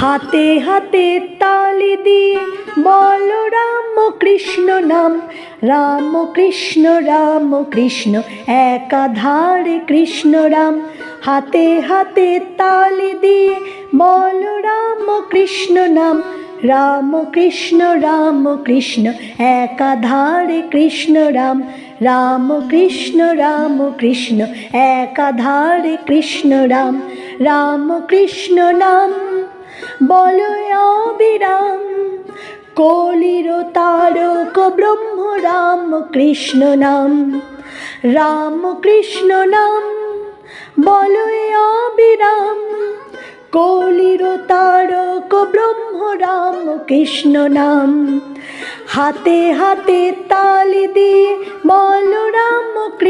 হাতে হাতে তালি দিয়ে বল রাম কৃষ্ণ নাম, রাম কৃষ্ণ রাম কৃষ্ণ, একাধারে কৃষ্ণ রাম। হাতে হাতে তালি দিয়ে বল রাম কৃষ্ণ নাম, রাম কৃষ্ণ রাম কৃষ্ণ, একাধারে কৃষ্ণ রাম। রাম কৃষ্ণ রাম কৃষ্ণ, একাধারে কৃষ্ণ রাম। রাম কৃষ্ণ নাম বলো অবিরাম, কলির তারক ব্রহ্ম রাম কৃষ্ণ নাম, রাম কৃষ্ণ নাম। বলো অবিরাম, কলির তারক ব্রহ্ম রাম কৃষ্ণ নাম। হাতে হাতে তালি দিয়ে বল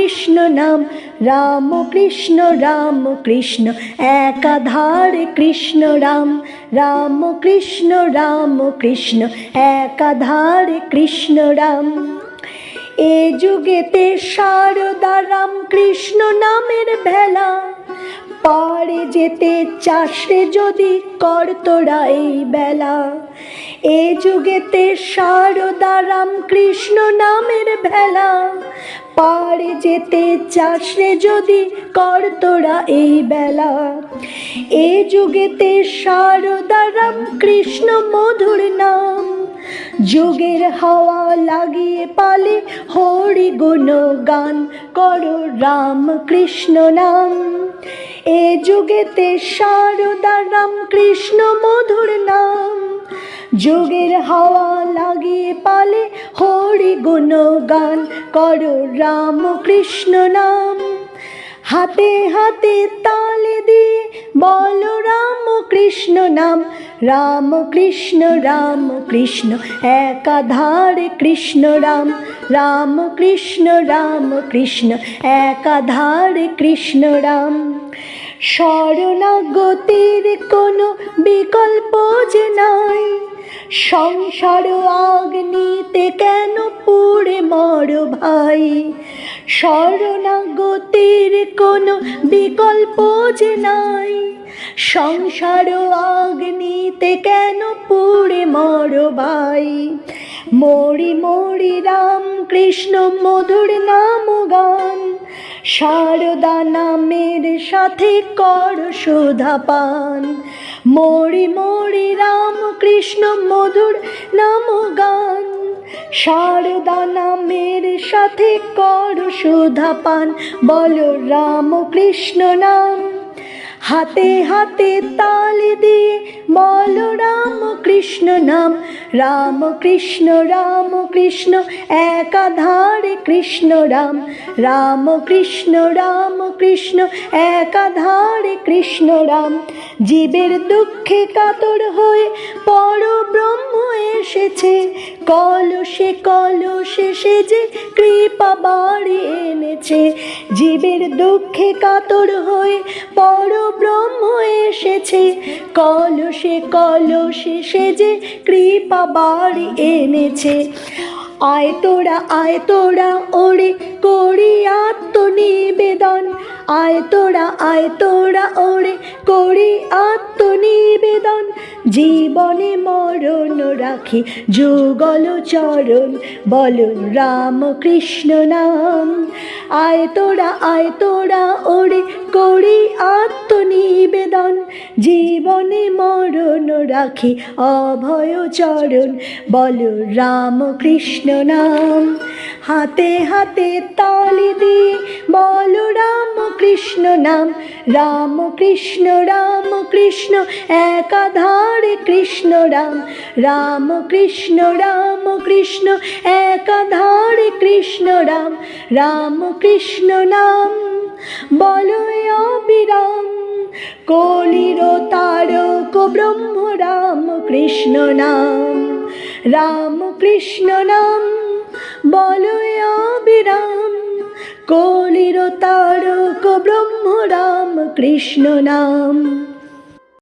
কৃষ্ণ নাম, রাম কৃষ্ণ রাম কৃষ্ণ, একাধারে কৃষ্ণ রাম রাম কৃষ্ণ রাম কৃষ্ণ, একাধারে কৃষ্ণ রাম। এ যুগেতে সারদা রাম কৃষ্ণ নামের ভেলা পারে যেতে চাষে যদি কর তোরা এই বেলা। এ যুগেতে সারদা রাম কৃষ্ণ নামের ভেলা। পারে যেতে চাষে যদি কর তোরা এই বেলা। এ যুগেতে সারদা রাম কৃষ্ণ মধুর নাম। যোগের হাওয়া লাগিয়ে পালে হরি গুণ গান করো রাম কৃষ্ণ নাম। এ যুগেতে সারদা রাম কৃষ্ণ মধুর নাম। যোগের হাওয়া লাগিয়ে পালে হরি গুণ গান করো রাম কৃষ্ণ নাম। হাতে হাতে তালে দিয়ে বলো রাম কৃষ্ণ নাম। রাম কৃষ্ণ রাম কৃষ্ণ, একাধারে কৃষ্ণ রাম। রাম কৃষ্ণ রাম কৃষ্ণ, একাধারে কৃষ্ণ রাম। শরণাগতির কোনো বিকল্প যে নাই। সংসার আগ্নিতে কেন পুড়ে মর ভাই? শরণাগতির কোনো বিকল্প যে নাই? সংসার আগ্নিতে কেন পুড়ে মর ভাই? মরি মরি রাম কৃষ্ণ মধুর নাম গান। শারদা নামের সাথে কর সুধা পান। মরি মরি রাম কৃষ্ণ মধুর নাম গান। শারদা নামের সাথে কর সুধা পান। বলো রাম কৃষ্ণ নাম। হাতে হাতে তালি দিয়ে বলো রাম কৃষ্ণ নাম, রাম কৃষ্ণ রাম কৃষ্ণ, একাধারে কৃষ্ণ রাম রাম কৃষ্ণ রাম কৃষ্ণ, একাধারে কৃষ্ণ রাম। জীবের দুঃখে কাতর হয়ে পর ব্রহ্ম এসেছে। কলসে কলসে সেজে কৃপা বাড়ি এনেছে। জীবের দুঃখে কাতর হয়ে পর ব্রহ্ম এসেছে। কলসে কলসে সেজে কৃপা বাড়ি এনেছে। আয় তোরা আয় তোরা, ওরে করি আত্মনিবেদন। আয় তোরা আয় তোরা ওরে করি আত্মনিবেদন। জীবনে মরণ রাখি, যুগল চরণ, বল রাম কৃষ্ণ নাম। আয় তোরা আয় তোরা ওরে করি আত্মনিবেদন। জীবনে মরণ রাখি, অভয় চরণ, বল রাম কৃষ্ণ নাম। হাতে হাতে তালি দিয়ে কৃষ্ণ নাম, রাম কৃষ্ণ রাম কৃষ্ণ, একাধারে কৃষ্ণ রাম। রাম কৃষ্ণ রাম কৃষ্ণ, একাধারে কৃষ্ণ রাম। রাম কৃষ্ণ নাম, বলো অবিরাম। কলির তারক ব্রহ্ম, রাম কৃষ্ণ নাম। রাম কৃষ্ণ নাম, বলো অবিরাম। কলির তারক ব্রহ্ম রাম কৃষ্ণ নাম।